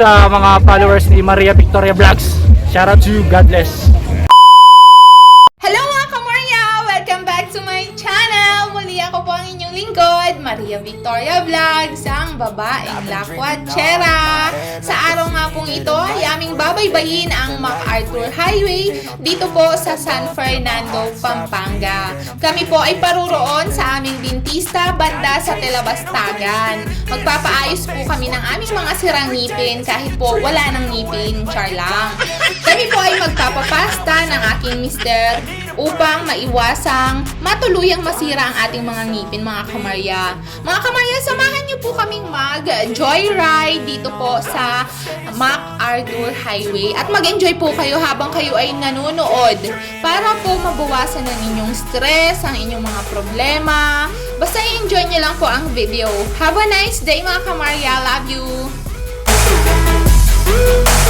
sa mga followers ni Maria Victoria Vlogs. Shout out to you. God bless. Hello mga kamorya! Welcome back to my channel! Muli ako po ang inyong lingkod, Maria Victoria Vlogs, babaeng lakwatsera. Sa araw nga pong ito ay aming babaybayin ang MacArthur Highway dito po sa San Fernando, Pampanga. Kami po ay paruroon sa aming dentista banda sa Telabastagan. Magpapaayos po kami ng aming mga sirang ngipin kahit po wala ng ngipin, char lang. Kami po ay magpapapasta ng aking mister upang maiwasang matuluyang masira ang ating mga ngipin, mga kamarya. Mga kamarya, samahan niyo po kaming mag-joyride dito po sa MacArthur Highway at mag-enjoy po kayo habang kayo ay nanonood para po mabawasan na ninyong stress, ang inyong mga problema. Basta enjoy niyo lang po ang video. Have a nice day mga kamarya. Love you! I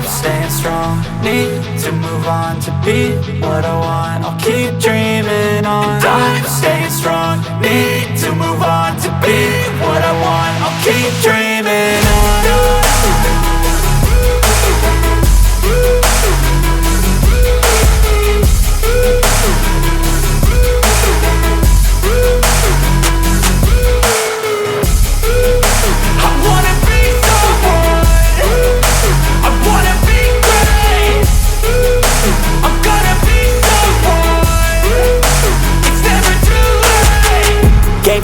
Staying strong, need to move on to be what I want. I'll keep dreaming on. I'm staying strong, need to move on to be what I want. I'll keep dreaming on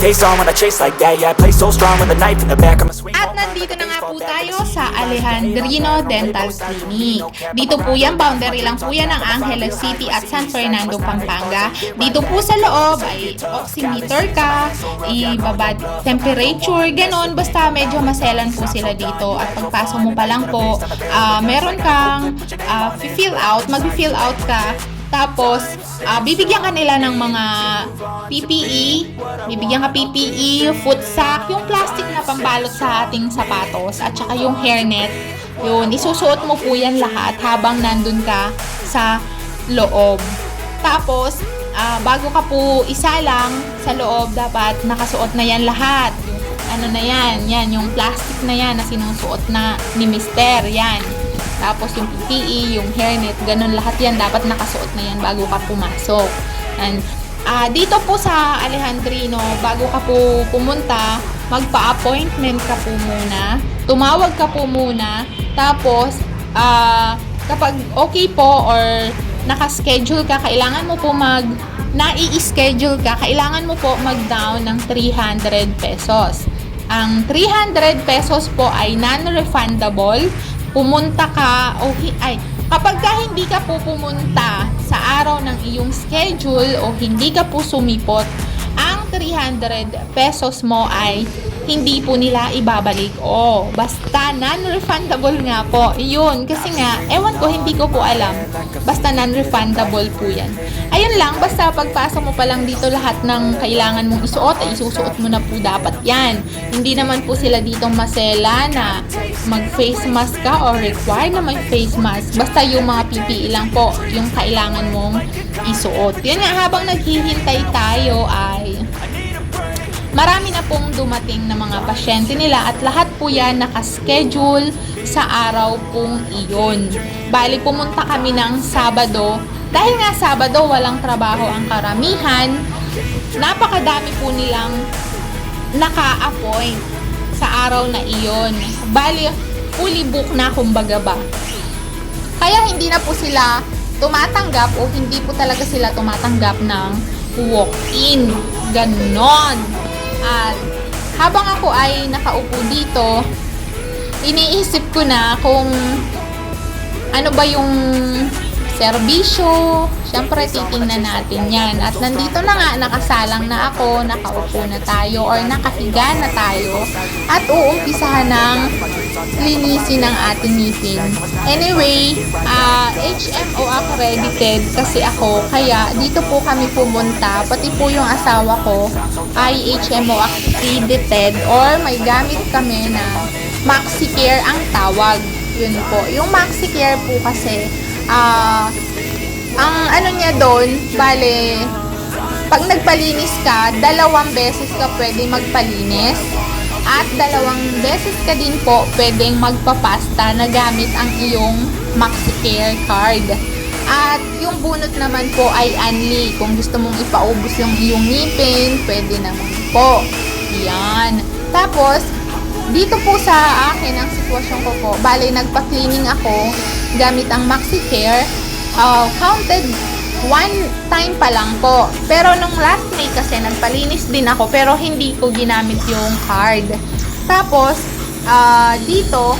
face on when I chase like that Yeah, I play so strong with a knife in the back I'ma swing At nandito a na nga po tayo sa Alejandrino Dental Clinic. Dito po yan, boundary lang po yan ng Angeles City at San Fernando, Pampanga. Dito po sa loob ay oximeter ka, ibaba temperature, ganon. Basta medyo maselan po sila dito. At pagpasok mo pa lang po, ah, meron kang ah, fill out, mag-fill out ka. Tapos, ah, bibigyan ka nila ng mga PPE, bibigyan ka PPE, foot sack, yung plastic na pambalot sa ating sapatos, at saka yung hairnet. Yun, isusuot mo po yan lahat habang nandun ka sa loob. Tapos, ah, bago ka po isa lang sa loob, dapat nakasuot na yan lahat. Ano na yan, yan, yung plastic na yan na sinusuot na ni Mister, yan. Tapos yung PPE, yung hairnet, ganun lahat yan. Dapat nakasuot na yan bago ka pumasok. And ah, dito po sa Alejandrino, bago ka po pumunta, magpa-appointment ka po muna, tumawag ka po muna, tapos, ah, kapag okay po or naka-schedule ka, kailangan mo po mag nai-schedule ka, kailangan mo po mag-down ng 300 pesos. Ang 300 pesos po ay non-refundable. Pumunta ka o ay kapag ka hindi ka po pumunta sa araw ng iyong schedule o hindi ka po sumipot, ang 300 pesos mo ay hindi po nila ibabalik. O, basta non-refundable nga po. Yun, kasi nga, ewan ko, hindi ko po alam. Basta non-refundable po yan. Ayun lang, basta pagpasok mo pa lang dito lahat ng kailangan mong isuot, ay isusuot mo na po dapat yan. Hindi naman po sila ditong masela na mag-face mask ka or required na mag-face mask. Basta yung mga PPE lang po, yung kailangan mong isuot. Yun nga, habang naghihintay tayo ay marami na pong dumating na mga pasyente nila at lahat po yan nakaschedule sa araw pong iyon. Bali, pumunta kami ng Sabado. Dahil nga Sabado, walang trabaho ang karamihan, napakadami po nilang naka-appoint sa araw na iyon. Bali, fully book na kumbaga ba. Kaya hindi na po sila tumatanggap o hindi po talaga sila tumatanggap ng walk-in. Ganon. At habang ako ay nakaupo dito, iniisip ko na kung ano ba yung serbisyo. Siyempre, titingnan natin yan. At nandito na nga, nakasalang na ako, nakaupo na tayo, or nakahiga na tayo. At uumpisahan ng linisin ng ating ngipin. Anyway, ah, HMO accredited kasi ako, kaya dito po kami pumunta, pati po yung asawa ko ay HMO accredited or may gamit kami na MaxiCare ang tawag. Yun po. Yung MaxiCare po kasi, ah, ang ano niya doon, bale, pag nagpalinis ka, dalawang beses ka pwede magpalinis. At dalawang beses ka din po pwedeng magpapasta na gamit ang iyong MaxiCare card. At yung bunot naman po ay unli. Kung gusto mong ipaubos yung iyong ngipin, pwede naman po. Yan. Tapos, dito po sa akin ang sitwasyon ko po, bale nagpa-cleaning ako gamit ang MaxiCare. Uh, counted one time pa lang po. Pero nung last May kasi nagpalinis din ako pero hindi ko ginamit yung card. Tapos, ah, dito,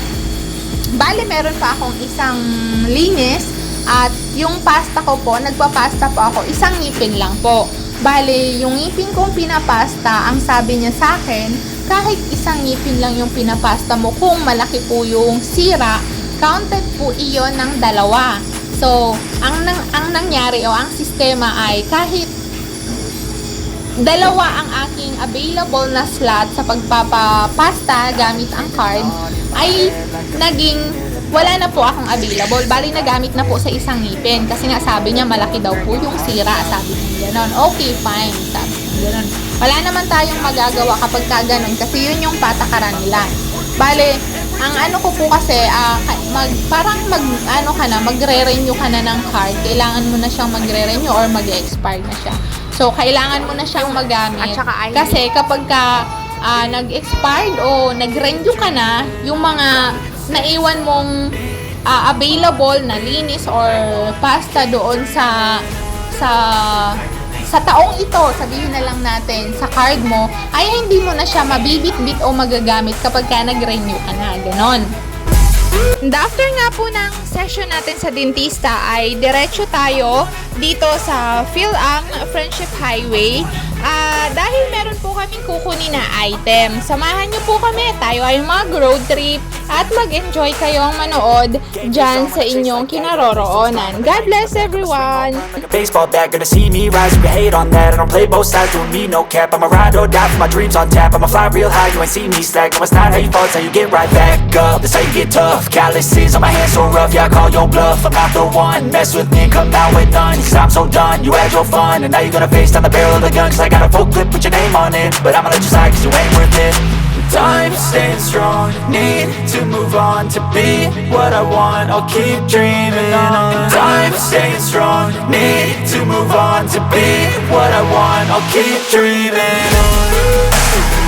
bale meron pa akong isang linis at yung pasta ko po, nagpapasta po ako, isang ngipin lang po. Bale, yung ngipin kong pinapasta, ang sabi niya sa akin, kahit isang ngipin lang yung pinapasta mo, kung malaki po yung sira, counted po iyon ng dalawa. So, ang, nang, ang nangyari o ang sistema ay kahit dalawa ang aking available na slot sa pagpapapasta gamit ang card ay naging wala na po akong available. Bali, nagamit na po sa isang ngipin. Kasi nga sabi niya, malaki daw po yung sira. Sabi niya gano'n. Okay, fine. Sabi niya gano'n. Wala naman tayong magagawa kapag ka. Kasi yun yung patakaran nila. Bale, ang ano ko po kasi, ka- mag, parang mag, ano ka na, magre-renew ka na ng card. Kailangan mo na siyang magre-renew or mag-expire na siya. So, kailangan mo na siyang magamit. At saka ay- Kasi kapag ka ah, nag-expired o nag-renew ka na, yung mga naiwan mong ah, available na linis or pasta doon sa sa sa taong ito, sabihin na lang natin, sa card mo, ay hindi mo na siya mabibit-bit o magagamit kapag ka nag-renew ka na. Ganon. And after nga po ng session natin sa dentista ay diretso tayo dito sa PhilAm Friendship Highway. Ah, dahil meron po kaming kukunin na item. Samahan niyo po kami. Tayo ay mag-road trip at mag-enjoy kayong manood dyan sa inyong kinaroroonan. God bless everyone! Baseball bat, gonna see me rise. You hate on that. I don't play both sides, doing me no cap. I'm ride or die for my dreams on tap. I'ma fly real high, you ain't see me slack. No, it's not how you fall, it's how you get right back up. That's how you get tough. Calluses on my hands so rough, yeah, I call your bluff. I'm not the one. Mess with me, come out with none. Cause I'm so done. You had your fun, and now you're gonna face down the barrel of the gun. Cause I got a full clip with your name on it. But I'ma let you slide, cause you ain't worth it. Time staying strong, need to move on to be what I want. I'll keep dreaming on. Time staying strong, need to move on to be what I want. I'll keep dreaming on.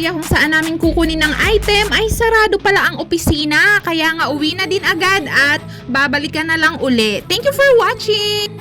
Area kung saan namin kukunin ng item ay sarado pala ang opisina. Kaya nga uwi na din agad at babalikan na lang uli. Thank you for watching!